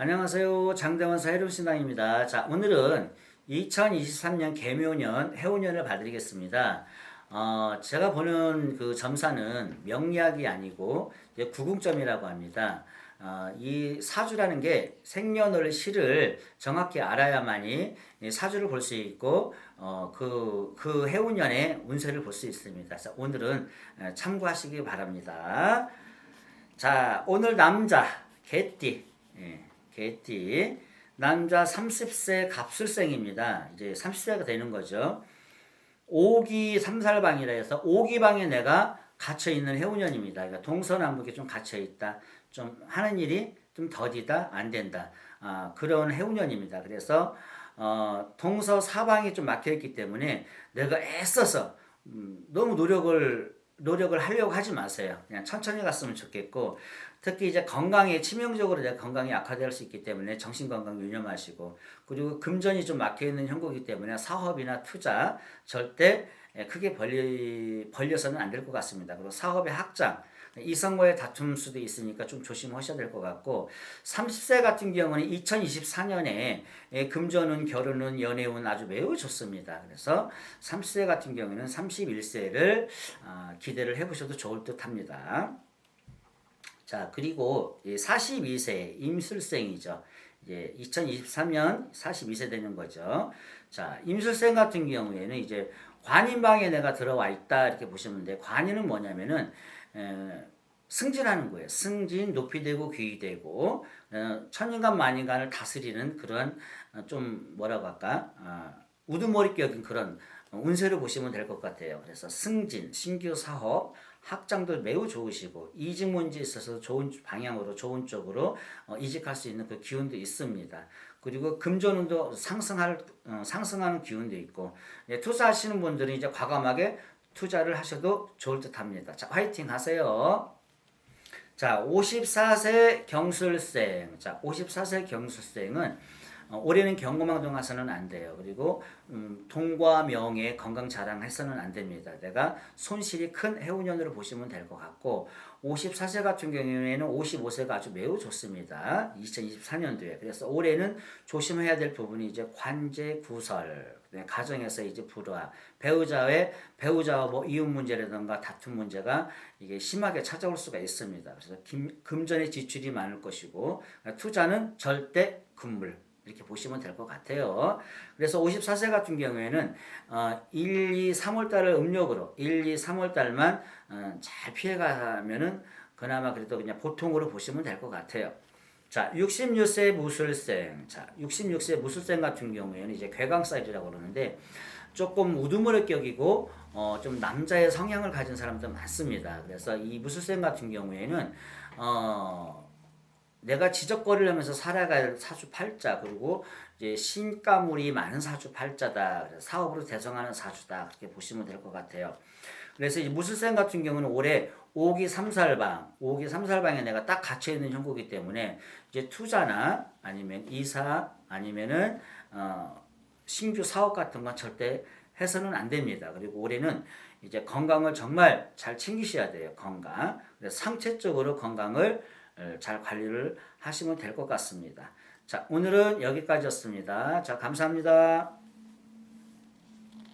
안녕하세요. 장대원사 해룸신당입니다. 자, 오늘은 2023년 개묘년 해운년을 봐드리겠습니다. 어, 제가 보는 그 점사는 명리학이 아니고 구궁점이라고 합니다. 어, 이 사주라는 게 생년월 시를 정확히 알아야만이 이 사주를 볼 수 있고 어, 그, 그 해운년의 운세를 볼 수 있습니다. 그래서 오늘은 어, 참고하시기 바랍니다. 자, 오늘 남자 개띠. 예. 개띠 남자 30세 갑술생입니다. 이제 30세가 되는 거죠. 오기 삼살방이라 해서 오기방에 내가 갇혀 있는 해운년입니다. 그러니까 동서남북에 좀 갇혀 있다. 좀 하는 일이 좀 더디다 안 된다. 아, 그런 해운년입니다. 그래서 어, 동서 사방이 좀 막혀 있기 때문에 내가 애써서 음, 너무 노력을 노력을 하려고 하지 마세요. 그냥 천천히 갔으면 좋겠고 특히 이제 건강에 치명적으로 내가 건강이 악화될 수 있기 때문에 정신 건강 유념하시고 그리고 금전이 좀 막혀 있는 형국이기 때문에 사업이나 투자 절대 크게 벌리, 벌려서는 안 될 것 같습니다. 그리고 사업의 확장 이성과의 다툼 수도 있으니까 좀 조심하셔야 될 것 같고 30세 같은 경우는 2024년에 금전운, 결혼운, 연애운 아주 매우 좋습니다. 그래서 30세 같은 경우는 31세를 아, 기대를 해보셔도 좋을 듯 합니다. 자 그리고 42세 임술생이죠. 이제 2023년 42세 되는 거죠. 자 임술생 같은 경우에는 이제 관인방에 내가 들어와 있다 이렇게 보시면 돼. 관인은 뭐냐면은 에, 승진하는 거예요. 승진, 높이되고 귀되고 어, 천인간 만인간을 다스리는 그런 어, 좀 뭐라고 할까 어, 우두머리격인 그런 운세를 보시면 될 것 같아요. 그래서 승진, 신규 사업, 학장도 매우 좋으시고 이직 문제에 있어서 좋은 방향으로 좋은 쪽으로 어, 이직할 수 있는 그 기운도 있습니다. 그리고 금전운도 상승할 어, 상승하는 기운도 있고 예, 투자하시는 분들은 이제 과감하게 투자를 하셔도 좋을 듯합니다. 자, 화이팅 하세요. 자, 54세 경술생. 자, 54세 경술생은 어, 올해는 경고망동 해서는 안 돼요. 그리고 음, 통과 명예 건강 자랑해서는 안 됩니다. 내가 손실이 큰 해운년으로 보시면 될 것 같고 54세 같은 경우에는 55세가 아주 매우 좋습니다. 2024년도에 그래서 올해는 조심해야 될 부분이 이제 관제 구설 네, 가정에서 이제 불화 배우자의 배우자와 뭐 이혼 문제라든가 다툼 문제가 이게 심하게 찾아올 수가 있습니다. 그래서 김, 금전의 지출이 많을 것이고 투자는 절대 금물 이렇게 보시면 될 것 같아요. 그래서 54세 같은 경우에는 어, 1, 2, 3월 달을 음력으로 1, 2, 3월 달만 어, 잘 피해가면은 그나마 그래도 그냥 보통으로 보시면 될 것 같아요. 자, 66세 무술생. 자, 66세 무술생 같은 경우에는 이제 괴강살이라고 그러는데 조금 우두머리격이고 어, 좀 남자의 성향을 가진 사람도 많습니다. 그래서 이 무술생 같은 경우에는 어, 내가 지적거리를 하면서 살아갈 사주 팔자 그리고 이제 신가물이 많은 사주 팔자다 사업으로 대성하는 사주다 그렇게 보시면 될 것 같아요. 그래서 이 무술생 같은 경우는 올해 5기 3살방, 5기 3살방에 내가 딱 갇혀 있는 형국이기 때문에 이제 투자나 아니면 이사 아니면은 어 신규 사업 같은 건 절대 해서는 안 됩니다. 그리고 올해는 이제 건강을 정말 잘 챙기셔야 돼요. 건강. 상체적으로 건강을 잘 관리를 하시면 될 것 같습니다. 자, 오늘은 여기까지였습니다. 자, 감사합니다.